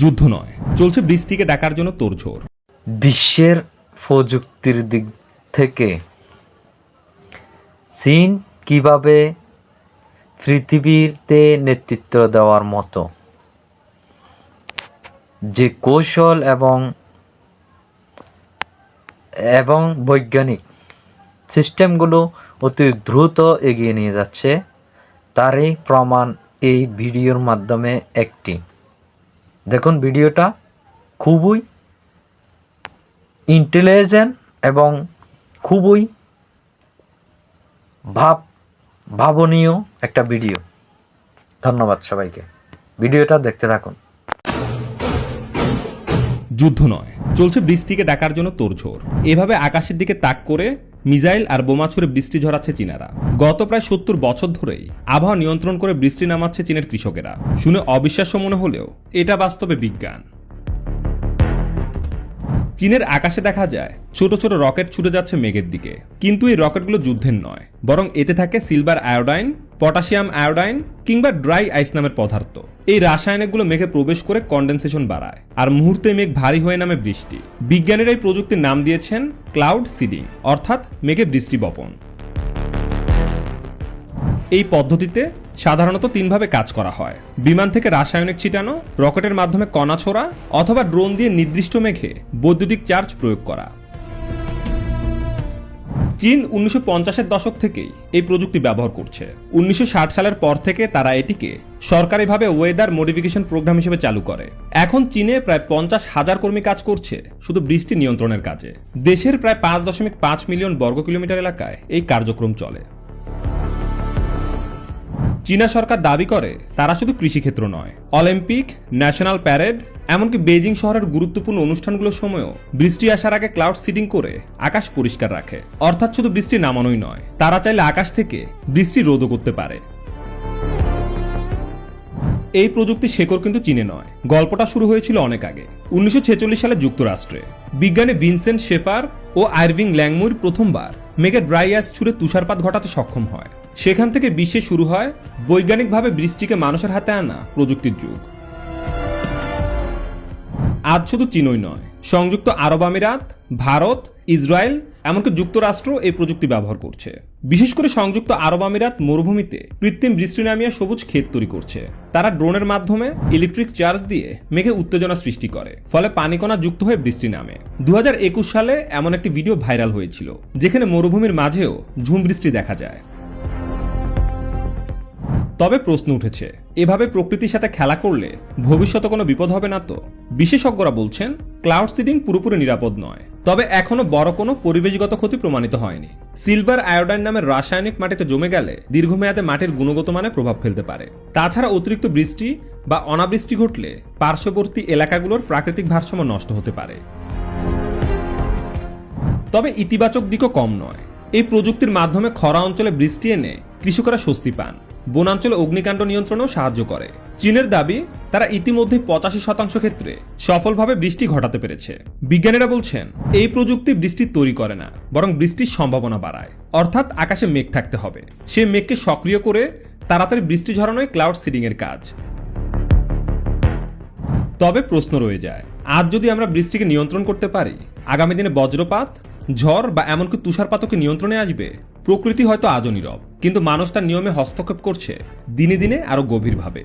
যুদ্ধ নয়, চলছে বৃষ্টিকে ডাকার জন্য তোড়ঝোড় বিশ্বের প্রযুক্তির দিক থেকে চীন কীভাবে পৃথিবীতে নেতৃত্ব দেওয়ার মতো যে কৌশল এবং এবং বৈজ্ঞানিক সিস্টেমগুলো অতি দ্রুত এগিয়ে নিয়ে যাচ্ছে, তারই প্রমাণ এই ভিডিওর মাধ্যমে একটি। দেখুন ভিডিওটা খুবই ইন্টেলিজেন্ট এবং খুবই ভাব ভাবনীয় একটা ভিডিও ধন্যবাদ সবাইকে। ভিডিওটা দেখতে থাকুন। যুদ্ধ নয়, চলছে বৃষ্টিকে ডাকার জন্য তোড়ঝোড় এভাবে আকাশের দিকে তাক করে মিসাইল আর বোমা ছুড়ে বৃষ্টি ঝরাচ্ছে চীনারা। গত প্রায় সত্তর বছর ধরেই আবহাওয়া নিয়ন্ত্রণ করে বৃষ্টি নামাচ্ছে চীনের কৃষকেরা। শুনে অবিশ্বাস্য মনে হলেও এটা বাস্তবে বিজ্ঞান। চীনের আকাশে দেখা যায়, ছোট ছোট রকেট ছুটে যাচ্ছে মেঘের দিকে। কিন্তু এই রকেটগুলো যুদ্ধের নয়, বরং এতে থাকে সিলভার আয়োডাইন, পটাশিয়াম আয়োডাইন কিংবা ড্রাই আইস নামের পদার্থ। এই রাসায়নিকগুলো মেঘে প্রবেশ করে কন্ডেনসেশন বাড়ায়। আর মুহূর্তে মেঘ ভারী হয়ে নামে বৃষ্টি। বিজ্ঞানীরা এই প্রযুক্তির নাম দিয়েছেন ক্লাউড সিডিং অর্থাৎ মেঘে বৃষ্টি বপন। এই পদ্ধতিতে সাধারণত তিনভাবে কাজ করা হয়। বিমান থেকে রাসায়নিক ছিটানো, রকেটের মাধ্যমে কণা ছোড়া অথবা ড্রোন দিয়ে নির্দিষ্ট মেঘে বৈদ্যুতিক চার্জ প্রয়োগ করা। চীন উনিশশো পঞ্চাশের দশক থেকেই এই প্রযুক্তি ব্যবহার করছে। উনিশশো ষাট সালের পর থেকে তারা এটিকে সরকারিভাবে ওয়েদার মডিফিকেশন প্রোগ্রাম হিসেবে চালু করে। এখন চীনে প্রায় পঞ্চাশ হাজার কর্মী কাজ করছে শুধু বৃষ্টি নিয়ন্ত্রণের কাজে। দেশের প্রায় পাঁচ দশমিক পাঁচ মিলিয়ন বর্গ কিলোমিটার এলাকায় এই কার্যক্রম চলে। চীনা সরকার দাবি করে, তারা শুধু কৃষিক্ষেত্র নয় অলিম্পিক ন্যাশনাল প্যারেড এমনকি বেজিং শহরের গুরুত্বপূর্ণ অনুষ্ঠানগুলোর সময়ও বৃষ্টি আসার আগে ক্লাউড সিডিং করে আকাশ পরিষ্কার রাখে। অর্থাৎ শুধু বৃষ্টি নামানোই নয়, তারা চাইলে আকাশ থেকে বৃষ্টি রোধও করতে পারে। এই প্রযুক্তি শেকড় কিন্তু চীনে নয়, গল্পটা শুরু হয়েছিল অনেক আগে, উনিশশো ছেচল্লিশ সালে যুক্তরাষ্ট্রে। বিজ্ঞানী ভিনসেন্ট শেফার ও আইরভিং ল্যাংমুর প্রথমবার মেঘে ড্রাই আইস ছুড়ে তুষারপাত ঘটাতে সক্ষম হয়। সেখান থেকে বিশ্বে শুরু হয় বৈজ্ঞানিকভাবে বৃষ্টিকে মানুষের হাতে আনা প্রযুক্তির যুগ। আজ শুধু চীনই নয়, সংযুক্ত আরব আমিরাত, ভারত, ইসরায়েল, এমনকি যুক্তরাষ্ট্র এই প্রযুক্তি ব্যবহার করছে। বিশেষ করে সংযুক্ত আরব আমিরাত মরুভূমিতে কৃত্রিম বৃষ্টি নামিয়ে সবুজ ক্ষেত তৈরি করছে। তারা ড্রোনের মাধ্যমে ইলেকট্রিক চার্জ দিয়ে মেঘে উত্তেজনা সৃষ্টি করে, ফলে পানিকণা যুক্ত হয়ে বৃষ্টি নামে। দু হাজার একুশ সালে এমন একটি ভিডিও ভাইরাল হয়েছিল, যেখানে মরুভূমির মাঝেও ঝুম বৃষ্টি দেখা যায়। তবে প্রশ্ন উঠেছে, এভাবে প্রকৃতির সাথে খেলা করলে ভবিষ্যতে কোনো বিপদ হবে না তো? বিশেষজ্ঞরা বলছেন ক্লাউড সিডিং পুরোপুরি নিরাপদ নয়। তবে এখনও বড় কোনো পরিবেশগত ক্ষতি প্রমাণিত হয়নি। সিলভার আয়োডাইন নামের রাসায়নিক মাটিতে জমে গেলে দীর্ঘমেয়াদে মাটির গুণগত মানে প্রভাব ফেলতে পারে। তাছাড়া অতিরিক্ত বৃষ্টি বা অনাবৃষ্টি ঘটলে পার্শ্ববর্তী এলাকাগুলোর প্রাকৃতিক ভারসাম্য নষ্ট হতে পারে। তবে ইতিবাচক দিকও কম নয়। এই প্রযুক্তির মাধ্যমে খরা অঞ্চলে বৃষ্টি এনে কৃষকরা স্বস্তি পান। বনাঞ্চলে অগ্নিকাণ্ড নিয়ন্ত্রণেও সাহায্য করে। চীনের দাবি, তারা ইতিমধ্যে পঁচাশি শতাংশ ক্ষেত্রে সফলভাবে বৃষ্টি ঘটাতে পেরেছে। বিজ্ঞানীরা বলছেন, এই প্রযুক্তি বৃষ্টি তৈরি করে না, বরং বৃষ্টির সম্ভাবনা বাড়ায়। অর্থাৎ আকাশে মেঘ থাকতে হবে। সেই মেঘকে সক্রিয় করে তাড়াতাড়ি বৃষ্টি ঝরানোই ক্লাউড সিডিং এর কাজ। তবে প্রশ্ন রয়ে যায়, আজ যদি আমরা বৃষ্টিকে নিয়ন্ত্রণ করতে পারি, আগামী দিনে বজ্রপাত ঝড় বা এমনকি তুষারপাতকে নিয়ন্ত্রণে আসবে? প্রকৃতি হয়তো আজও নীরব, কিন্তু মানুষ তার নিয়মে হস্তক্ষেপ করছে, দিনে দিনে আরও গভীরভাবে।